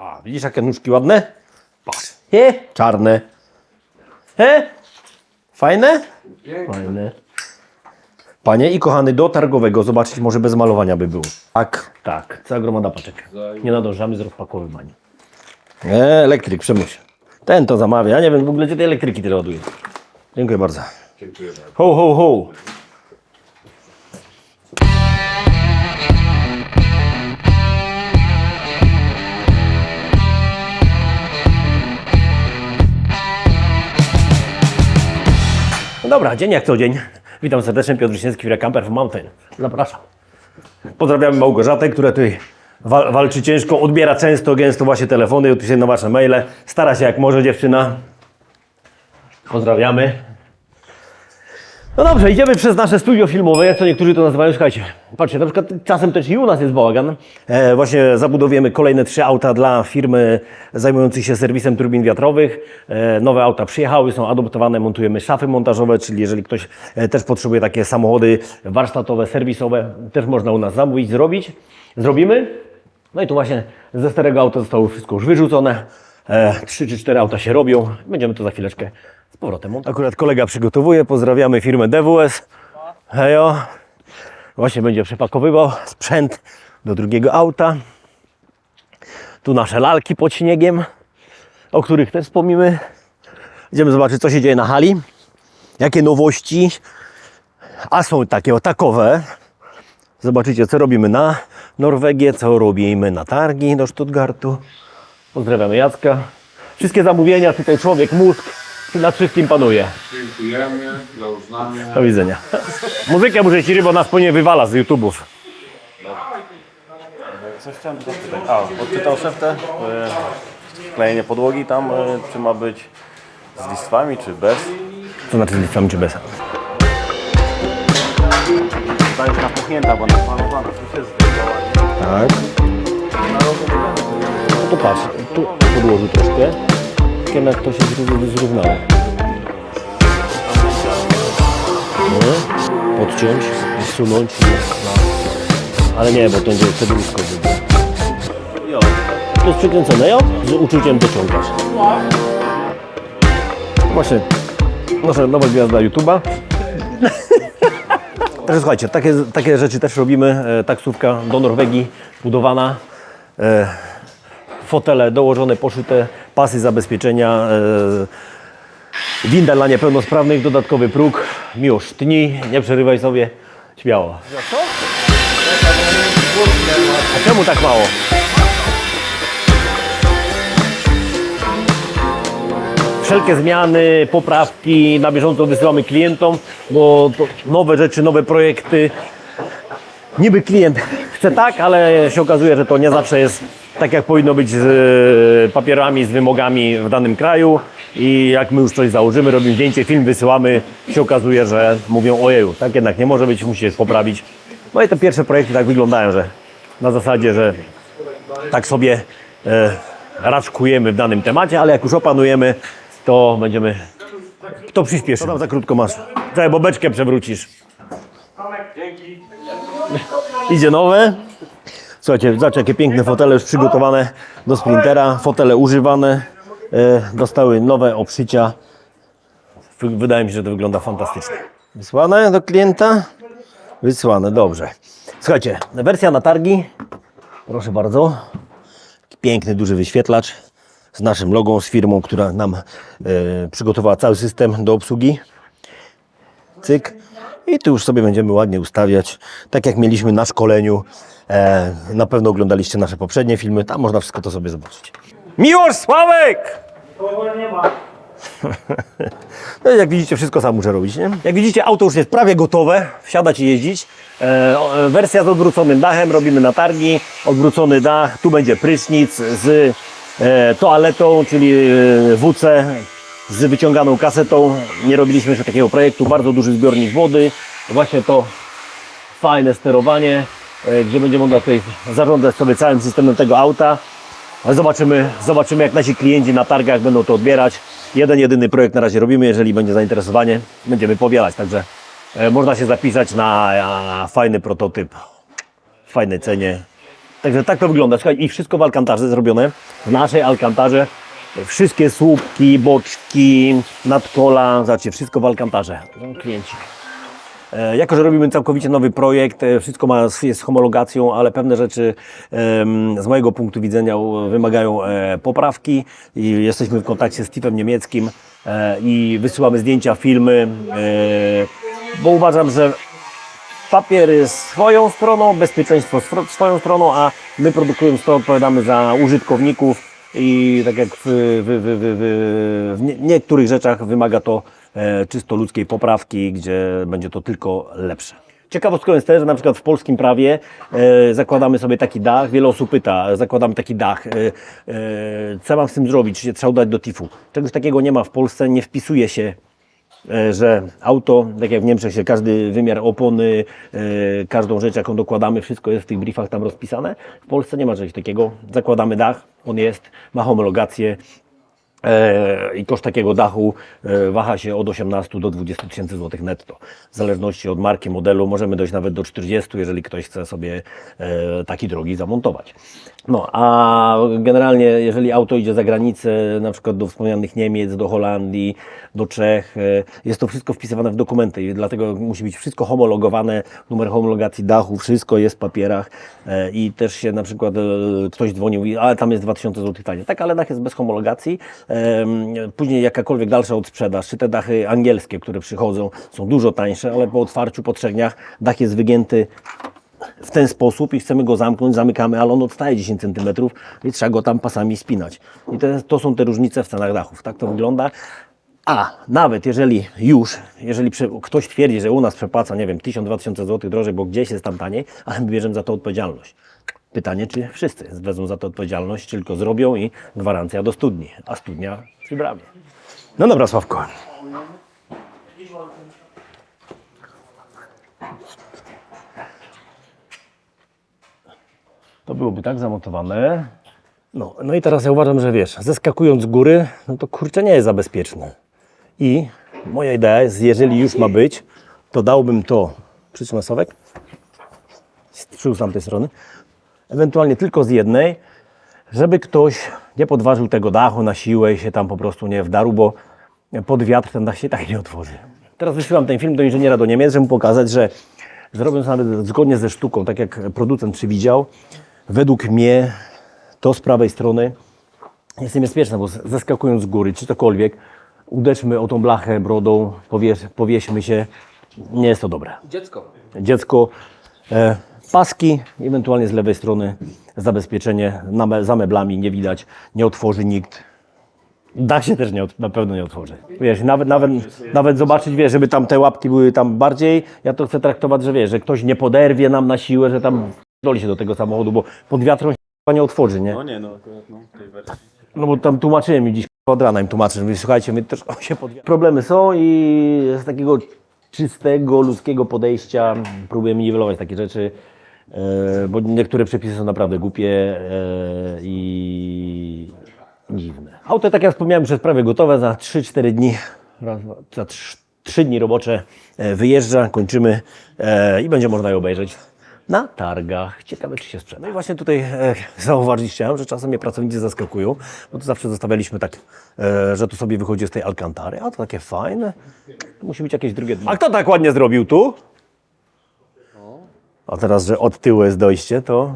A, widzisz jakie nóżki ładne? Patrz. He, czarne. He? Fajne? Fajne. Panie i kochany, do targowego zobaczyć może bez malowania by było. Tak, tak. Cała gromada paczek. Nie nadążamy z rozpakowywaniem. Nie, elektryk, przemuś. Ten to zamawia. Ja nie wiem w ogóle, gdzie te elektryki tyle ładuje. Dziękuję bardzo. Dziękuję bardzo. Ho, ho, ho. Dobra, dzień jak co dzień. Witam serdecznie, Piotr Wiśniewski, Camper w Mountain. Zapraszam. Pozdrawiamy Małgorzatę, która tutaj wal, walczy ciężko, odbiera często, gęsto właśnie telefony odpisuje na Wasze maile. Stara się jak może dziewczyna. Pozdrawiamy. No dobrze, idziemy przez nasze studio filmowe, jak to niektórzy to nazywają. Słuchajcie, patrzcie, na przykład czasem też i u nas jest bałagan. E, właśnie zabudowujemy kolejne trzy auta dla firmy zajmującej się serwisem turbin wiatrowych. E, nowe auta przyjechały, są adoptowane, montujemy szafy montażowe, czyli jeżeli ktoś e, też potrzebuje takie samochody warsztatowe, serwisowe, też można u nas zamówić, zrobić. Zrobimy. No i tu właśnie ze starego auta zostało wszystko już wyrzucone. E, Trzy czy cztery auta się robią. Będziemy to za chwileczkę z powrotem. Akurat kolega przygotowuje. Pozdrawiamy firmę DWS. Hejo. Właśnie będzie przepakowywał sprzęt do drugiego auta. Tu nasze lalki pod śniegiem, o których też wspomnimy. Idziemy zobaczyć, co się dzieje na hali. Jakie nowości. A są takie o takowe. Zobaczycie, co robimy na Norwegię, co robimy na targi do Stuttgartu. Pozdrawiamy Jacka. Wszystkie zamówienia, tutaj człowiek, mózg, nad wszystkim panuje. Dziękujemy za uznanie. Do widzenia. Muzykę muszę ci, bo nas po nie wywala z YouTube'ów. Coś chciałem spytać. A, odczytał szef te e, klejenie podłogi tam, e, czy ma być z listwami, czy bez? To znaczy z listami czy bez? Ta już napuchnięta, bo napalowana, to się zdjęła. Tak. No to patrz, tu podłożył troszkę. Jednak to się zró- zrównało. Nie? Podciąć, zsunąć. Ale nie, bo to będzie wtedy uszko Jo, To jest przykręcone, jo? Z uczuciem dociągasz. Właśnie, nasza nowa gwiazda YouTube'a. Także słuchajcie, takie, takie rzeczy też robimy. E, taksówka do Norwegii budowana. E, fotele dołożone, poszyte, pasy zabezpieczenia. E, winda dla niepełnosprawnych, dodatkowy próg. Miłosz, tnij, nie przerywaj sobie. Śmiało. A czemu tak mało? wszelkie zmiany, poprawki na bieżąco wysyłamy klientom, bo nowe rzeczy, nowe projekty. Niby klient chce tak, ale się okazuje, że to nie zawsze jest tak, jak powinno być z e, papierami, z wymogami w danym kraju. I jak my już coś założymy, robimy zdjęcie, film wysyłamy, się okazuje, że mówią ojeju, tak jednak nie może być, musi się poprawić. No i te pierwsze projekty tak wyglądają, że na zasadzie, że tak sobie e, raczkujemy w danym temacie, ale jak już opanujemy, to będziemy. To przyspieszy. To tam za krótko masz. Czekaj, bo beczkę przewrócisz. Idzie nowe. Słuchajcie, zobacz jakie piękne fotele już przygotowane do sprintera. Fotele używane. E, dostały nowe obszycia. Wy- Wydaje mi się, że to wygląda fantastycznie. Wysłane do klienta? Wysłane, dobrze. Słuchajcie, wersja na targi. Proszę bardzo. Piękny, duży wyświetlacz z naszym logą, z firmą, która nam e, przygotowała cały system do obsługi. Cyk. I tu już sobie będziemy ładnie ustawiać, tak jak mieliśmy na szkoleniu. E, na pewno oglądaliście nasze poprzednie filmy, tam można wszystko to sobie zobaczyć. Miłosz Sławek! No i jak widzicie, wszystko sam muszę robić, nie? Jak widzicie, auto już jest prawie gotowe, wsiadać i jeździć. E, e, wersja z odwróconym dachem, robimy na targi, odwrócony dach, tu będzie prysznic z e, toaletą, czyli e, WC z wyciąganą kasetą. Nie robiliśmy jeszcze takiego projektu, bardzo duży zbiornik wody. Właśnie to fajne sterowanie, e, gdzie będzie można tutaj zarządzać sobie całym systemem tego auta. Zobaczymy, zobaczymy jak nasi klienci na targach będą to odbierać. Jeden, jedyny projekt na razie robimy, jeżeli będzie zainteresowanie, będziemy powielać. Także e, można się zapisać na, na fajny prototyp w fajnej cenie. Także tak to wygląda. Słuchaj, i wszystko w alkantarze zrobione. W naszej alkantarze wszystkie słupki, boczki, nadkola, zobaczcie, wszystko w alkantarze. Klienci. E, Jako, że robimy całkowicie nowy projekt, e, wszystko ma, jest z homologacją, ale pewne rzeczy z mojego punktu widzenia wymagają e, poprawki i jesteśmy w kontakcie z TIF-em niemieckim i wysyłamy zdjęcia, filmy, bo uważam, że papier jest swoją stroną, bezpieczeństwo swo- swoją stroną, a my produkując to odpowiadamy za użytkowników i tak jak w, w, w, w, w, w nie- niektórych rzeczach wymaga to e, czysto ludzkiej poprawki, gdzie będzie to tylko lepsze. Ciekawostką jest też, że na przykład w polskim prawie e, zakładamy sobie taki dach, wiele osób pyta, zakładamy taki dach, e, e, co mam z tym zrobić, czy trzeba udać do TIF-u. Czegoś takiego nie ma w Polsce, nie wpisuje się że auto, tak jak w Niemczech się każdy wymiar opony, e, każdą rzecz jaką dokładamy, wszystko jest w tych briefach tam rozpisane. W Polsce nie ma czegoś takiego. Zakładamy dach, on jest, ma homologację e, i koszt takiego dachu e, waha się od 18 do 20 tysięcy złotych netto. W zależności od marki, modelu możemy dojść nawet do 40, jeżeli ktoś chce sobie e, taki drogi zamontować. No, a generalnie jeżeli auto idzie za granicę, na przykład do wspomnianych Niemiec, do Holandii, do Czech, e, jest to wszystko wpisywane w dokumenty i dlatego musi być wszystko homologowane, numer homologacji dachu, wszystko jest w papierach e, i też się na przykład e, ktoś dzwonił ale tam jest 2000 zł taniej. Tak, ale dach jest bez homologacji. Później jakakolwiek dalsza odsprzedaż, czy te dachy angielskie, które przychodzą, są dużo tańsze, ale po otwarciu, po trzech dniach dach jest wygięty w ten sposób i chcemy go zamknąć, zamykamy, ale on odstaje 10 cm i trzeba go tam pasami spinać. I to, to są te różnice w cenach dachów. Tak to wygląda. A nawet jeżeli już, jeżeli ktoś twierdzi, że u nas przepłaca, nie wiem, 1000-2000 zł drożej, bo gdzieś jest tam taniej, ale my bierzemy za to odpowiedzialność. Pytanie, czy wszyscy wezmą za to odpowiedzialność, czy tylko zrobią i gwarancja do studni, a studnia przy bramie. No dobra, Sławko. To byłoby tak zamontowane. No, no i teraz ja uważam, że wiesz, zeskakując z góry, no to kurczę nie jest za bezpieczne. I moja idea jest, jeżeli już ma być, to dałbym to przytrzymaj tyłu z tamtej strony, ewentualnie tylko z jednej, żeby ktoś nie podważył tego dachu na siłę i się tam po prostu nie wdarł, bo pod wiatr ten dach się tak nie otworzy. Teraz wysyłam ten film do inżyniera do Niemiec, żeby mu pokazać, że zrobiąc nawet zgodnie ze sztuką, tak jak producent przewidział, według mnie to z prawej strony jest niebezpieczne, bo zeskakując z góry, czy cokolwiek, uderzmy o tą blachę brodą, powies, powieśmy się, nie jest to dobre Dziecko. dziecko, e, paski, ewentualnie z lewej strony zabezpieczenie me- za meblami nie widać, nie otworzy nikt. Dach się też nie, na pewno nie otworzy. Wiesz, nawet, nawet, nawet zobaczyć, wiesz, żeby tam te łapki były tam bardziej, ja to chcę traktować, że wiesz, że ktoś nie poderwie nam na siłę, że tam doli się do tego samochodu, bo pod wiatrą się nie otworzy, nie? No nie, no akurat no, tej wersji. No bo tam tłumaczyłem mi dziś od rana im tłumaczę, mówię, słuchajcie, my też się pod... Problemy są i z takiego czystego, ludzkiego podejścia próbujemy niwelować takie rzeczy, bo niektóre przepisy są naprawdę głupie e, i dziwne. Auto, tak jak wspomniałem, jest prawie gotowe, za 3-4 dni, za 3 dni robocze e, wyjeżdża, kończymy e, i będzie można je obejrzeć na targach. Ciekawe, czy się sprzeda. No i właśnie tutaj e, zauważyć chciałem, że czasem mnie pracownicy zaskakują, bo to zawsze zostawialiśmy tak, e, że tu sobie wychodzi z tej alkantary, a to takie fajne. To musi być jakieś drugie dno. A kto tak ładnie zrobił tu? A teraz, że od tyłu jest dojście, to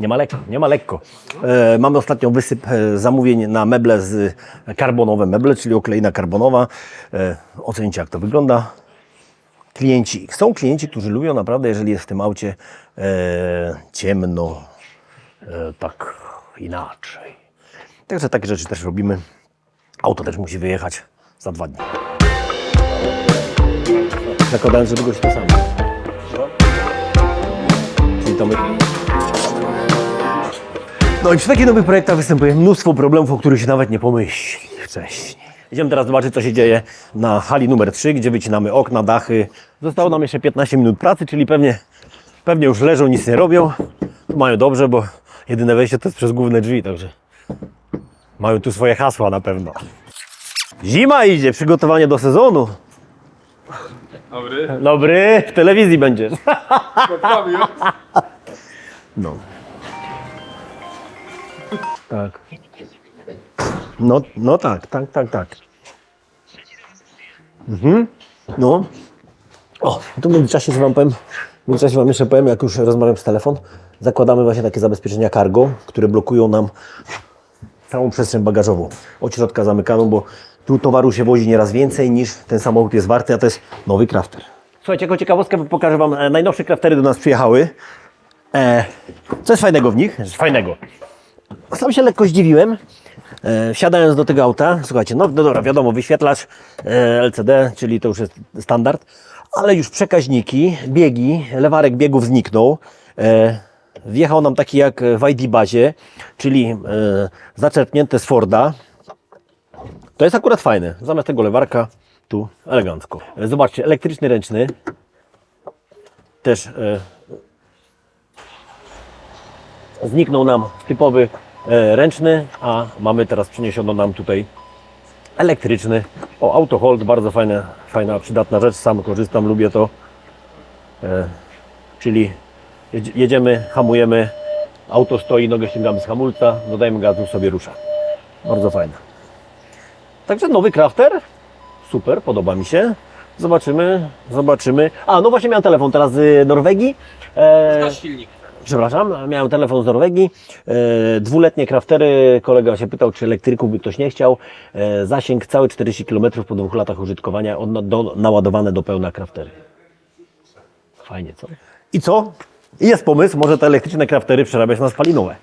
nie ma lekko, nie ma lekko. E, mamy ostatnio wysyp e, zamówień na meble z karbonowe meble, czyli okleina karbonowa. E, ocenicie jak to wygląda. Klienci, są klienci, którzy lubią naprawdę, jeżeli jest w tym aucie e, ciemno, e, tak inaczej. Także takie rzeczy też robimy. Auto też musi wyjechać za dwa dni. Zakładając, że długość to samo. Czyli to my... No i przy takich nowych projektach występuje mnóstwo problemów, o których się nawet nie pomyśli wcześniej. Idziemy teraz zobaczyć, co się dzieje na hali numer 3, gdzie wycinamy okna, dachy. Zostało nam jeszcze 15 minut pracy, czyli pewnie, pewnie już leżą, nic nie robią. Mają dobrze, bo jedyne wejście to jest przez główne drzwi, także mają tu swoje hasła na pewno. Zima idzie, przygotowanie do sezonu. Dobry. Dobry, w telewizji będziesz. Poprawił. No. Tak. No, no tak, tak, tak, tak. Mhm. No. O, tu w międzyczasie, Wam powiem, w międzyczasie Wam jeszcze powiem, jak już rozmawiam z telefon, zakładamy właśnie takie zabezpieczenia cargo, które blokują nam całą przestrzeń bagażową. Od środka zamykaną, bo tu towaru się wozi nieraz więcej niż ten samochód jest warty, a to jest nowy crafter. Słuchajcie, jako ciekawostkę pokażę Wam, e, najnowsze craftery do nas przyjechały. E, co jest fajnego w nich? Fajnego. Sam się lekko zdziwiłem, e, wsiadając do tego auta. Słuchajcie, no, no dobra, wiadomo, wyświetlacz e, LCD, czyli to już jest standard, ale już przekaźniki, biegi, lewarek biegów zniknął. E, wjechał nam taki jak w ID bazie, czyli e, zaczerpnięte z Forda. To jest akurat fajne. Zamiast tego lewarka tu elegancko. E, Zobaczcie, elektryczny ręczny. Też e, zniknął nam typowy e, ręczny, a mamy teraz przeniesiono nam tutaj elektryczny. O, autohold, bardzo fajne, fajna, przydatna rzecz, sam korzystam, lubię to. E, czyli jedzie- jedziemy, hamujemy, auto stoi, nogę ściągamy z hamulca, dodajemy gazu, sobie rusza. Bardzo fajne. Także nowy crafter, super, podoba mi się. Zobaczymy, zobaczymy. A, no właśnie miałem telefon teraz z Norwegii. E, silnik. Przepraszam, miałem telefon z Norwegii. E, dwuletnie kraftery. Kolega się pytał, czy elektryków by ktoś nie chciał. E, zasięg cały 40 km po dwóch latach użytkowania, on do, naładowane do pełna kraftery. Fajnie, co? I co? I jest pomysł, może te elektryczne kraftery przerabiać na spalinowe.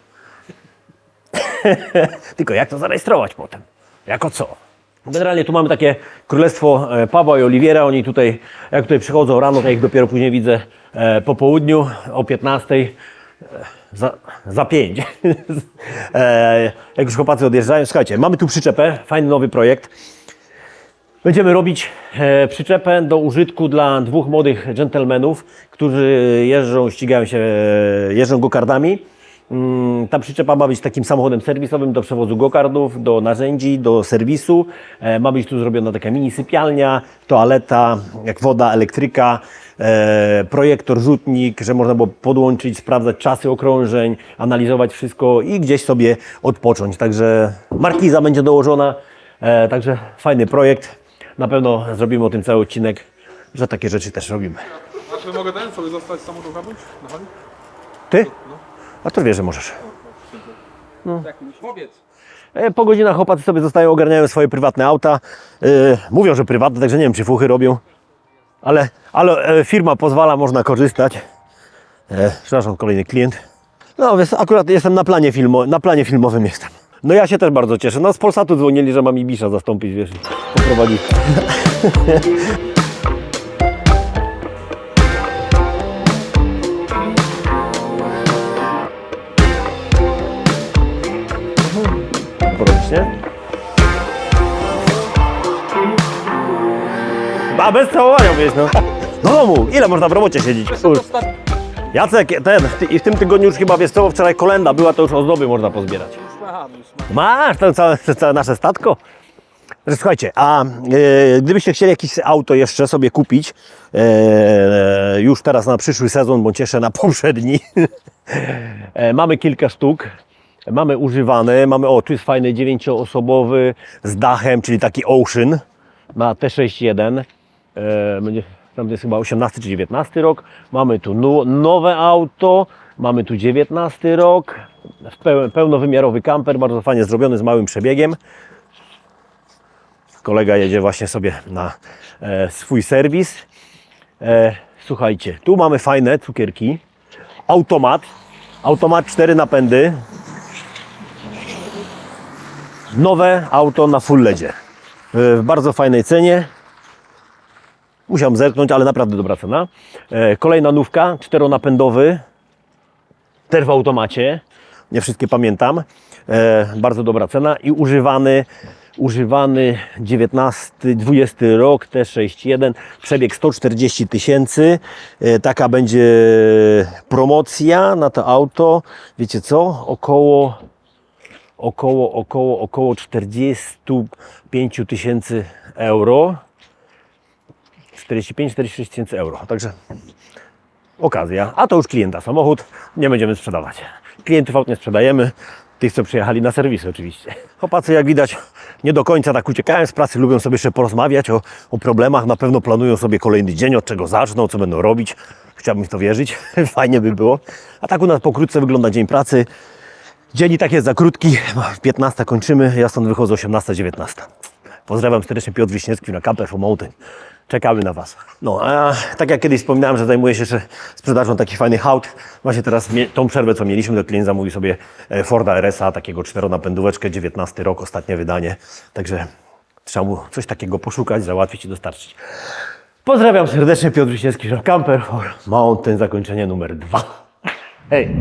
Tylko jak to zarejestrować potem? Jako co? Generalnie tu mamy takie królestwo e, Pawła i Oliwiera. Oni tutaj, jak tutaj przychodzą rano, to ja ich dopiero później widzę e, po południu o 15. e, Za, za 5. jak już chłopacy odjeżdżają. Słuchajcie, mamy tu przyczepę, fajny nowy projekt. Będziemy robić przyczepę do użytku dla dwóch młodych dżentelmenów, którzy jeżdżą, ścigają się, jeżdżą gokardami. Mm, Ta przyczepa ma być takim samochodem serwisowym do przewozu gokardów, do narzędzi, do serwisu. E, Ma być tu zrobiona taka mini sypialnia, toaleta, jak woda, elektryka, e, projektor, rzutnik, że można było podłączyć, sprawdzać czasy okrążeń, analizować wszystko i gdzieś sobie odpocząć. Także markiza będzie dołożona, e, także fajny projekt. Na pewno zrobimy o tym cały odcinek, że takie rzeczy też robimy. A czy mogę ten sobie zostać hali? Ty? A to wiesz, że możesz. Tak, powiedz. E, Po godzinach chłopacy sobie zostają, ogarniają swoje prywatne auta. E, Mówią, że prywatne, także nie wiem, czy fuchy robią. Ale, ale e, firma pozwala, można korzystać. E, Przepraszam, kolejny klient. No więc akurat jestem na planie, filmo, na planie filmowym jestem. No ja się też bardzo cieszę. No z Polsatu dzwonili, że mam Ibisza zastąpić, wiesz, poprowadzić. nie? A bez całowania wiesz, no. No domu, ile można w robocie siedzieć? Kur- Jacek, ten, w, ty, i w tym tygodniu już chyba, wiesz co, wczoraj kolenda była, to już ozdoby można pozbierać. Masz to całe, całe nasze statko. Że Słuchajcie, a e, gdybyście chcieli jakieś auto jeszcze sobie kupić, e, już teraz na przyszły sezon, bądź jeszcze na poprzedni, e, mamy kilka sztuk. Mamy używane, mamy, o jest fajny dziewięcioosobowy z dachem, czyli taki Ocean, ma T61, e, będzie, tam jest chyba 18 czy 19 rok. Mamy tu nowe auto, mamy tu 19 rok, peł- pełnowymiarowy kamper, bardzo fajnie zrobiony, z małym przebiegiem. Kolega jedzie właśnie sobie na e, swój serwis. E, słuchajcie, tu mamy fajne cukierki. Automat. Automat 4 napędy. Nowe auto na full ledzie. E, W bardzo fajnej cenie. Musiałem zerknąć, ale naprawdę dobra cena. E, kolejna nówka, czteronapędowy. Też w automacie. Nie wszystkie pamiętam. E, bardzo dobra cena i używany, używany 19, 20 rok T61, przebieg 140 tysięcy. Taka będzie promocja na to auto. Wiecie co? Około około, około, około 45 tysięcy euro. 45-46 tysięcy euro. Także okazja. A to już klienta samochód, nie będziemy sprzedawać. Klientów aut nie sprzedajemy, tych co przyjechali na serwisy oczywiście. Chłopacy jak widać nie do końca tak uciekają z pracy, lubią sobie jeszcze porozmawiać o, o problemach, na pewno planują sobie kolejny dzień, od czego zaczną, co będą robić. Chciałbym w to wierzyć, fajnie by było. A tak u nas pokrótce wygląda dzień pracy. Dzień i tak jest za krótki, 15 kończymy, ja stąd wychodzę 18-19. Pozdrawiam serdecznie Piotr Wiśniewski na Camper for Mountain. Czekamy na Was. No, a tak jak kiedyś wspominałem, że zajmuję się jeszcze sprzedażą takich fajnych aut, właśnie teraz tą przerwę, co mieliśmy, to klient zamówił sobie e, Forda RS-a, takiego czteronapędóweczkę, 19 rok, ostatnie wydanie. Także trzeba mu coś takiego poszukać, załatwić i dostarczyć. Pozdrawiam serdecznie, Piotr Wiśniewski, Camper for Mountain, zakończenie numer dwa. Hej!